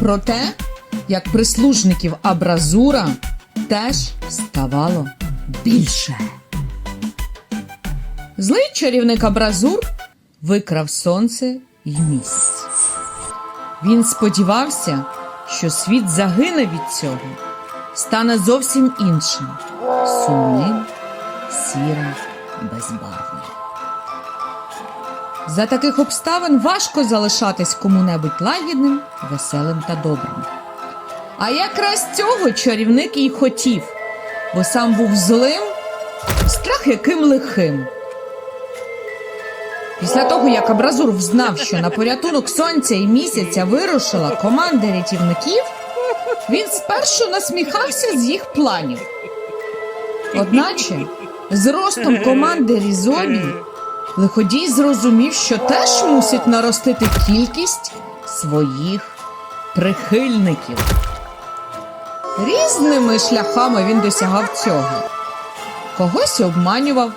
про те, як прислужників Абразура теж ставало більше. Злий чарівник Абразур викрав сонце й місяць. Він сподівався, що світ загине від цього, стане зовсім іншим, сумним, сірим, безбарвним. За таких обставин важко залишатись кому-небудь лагідним, веселим та добрим. А якраз цього чарівник і хотів, бо сам був злим, страх яким лихим. Після того, як Абразур взнав, що на порятунок сонця і місяця вирушила команда рятівників, він спершу насміхався з їх планів. Одначе, з ростом команди Різобі, лиходій зрозумів, що теж мусить наростити кількість своїх прихильників. Різними шляхами він досягав цього. Когось обманював,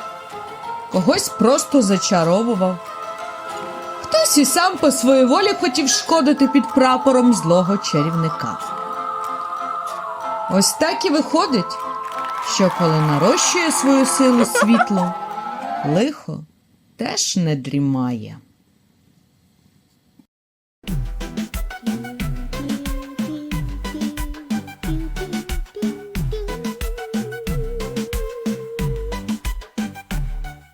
когось просто зачаровував. Хтось і сам по своїй волі хотів шкодити під прапором злого чарівника. Ось так і виходить, що коли нарощує свою силу світло, лихо теж не дрімає.